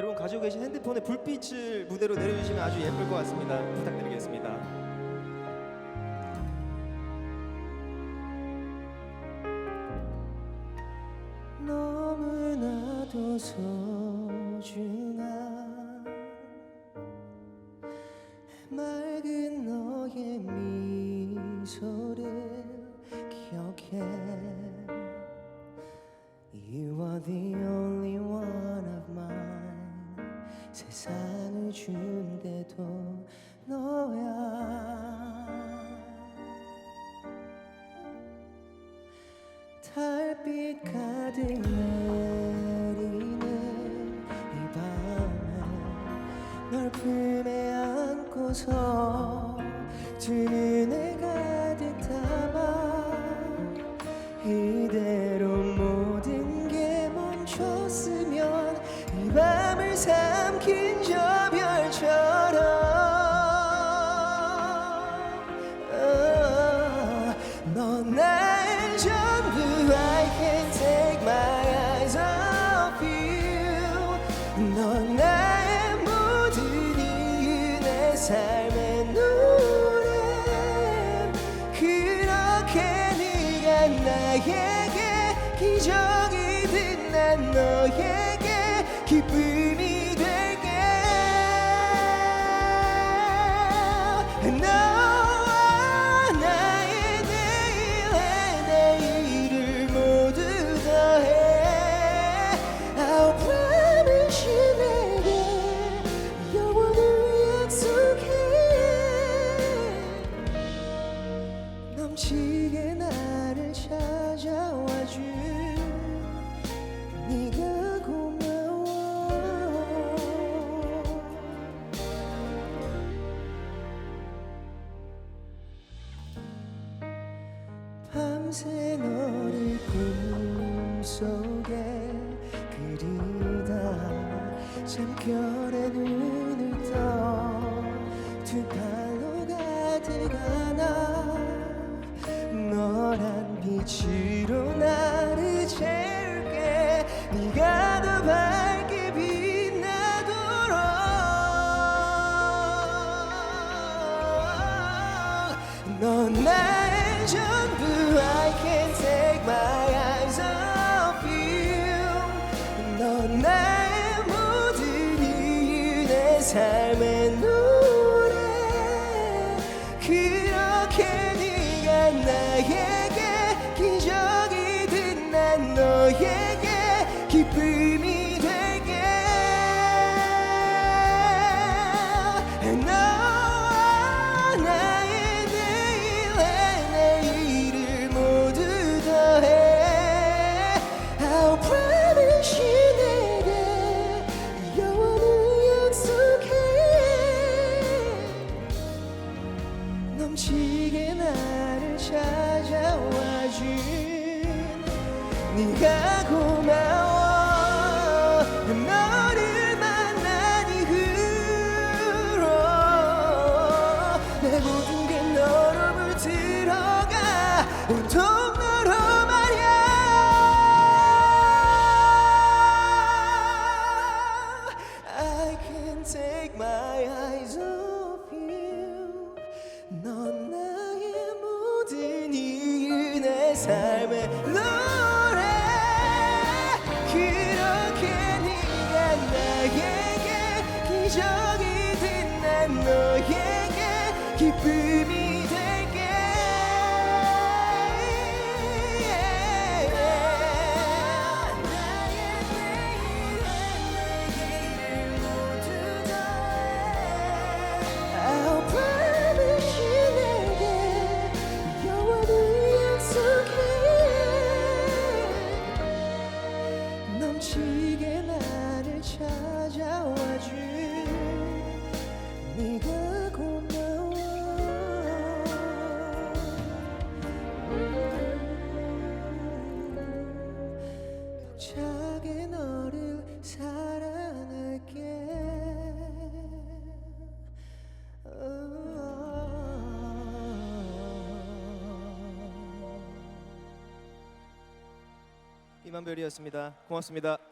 여러분 가지고 계신 핸드폰에 불빛을 무대로 내려주시면 아주 예쁠 것 같습니다. 부탁드리겠습니다. 너무나도 소중한 맑은 너의 미소를 세상을 준대도 너야. 달빛 가득 내리는 이 밤에 널 품에 안고서 두눈 삼킨 저 별처럼. 어, 넌 나의 전부 I can't take my eyes off you. 넌 나의 모든 이유 내 삶의 노래. 그렇게 네가 나에게 기적이든 난 너에게 기쁨 밤새 너를 꿈속에 그리다 잠결에 눈을 떠두 I can't take my eyes off you. 넌 나의 모든 이유 내 삶의 노래. 그렇게 네가 나에게 기적이든 난 너에게 기쁨이 찾아와준 네가 고마워. 너를 만난 이후로 내 모든 게 너로 물들어가. 온통 기적이든 난 너에게 기쁨이 이만별이었습니다. 고맙습니다.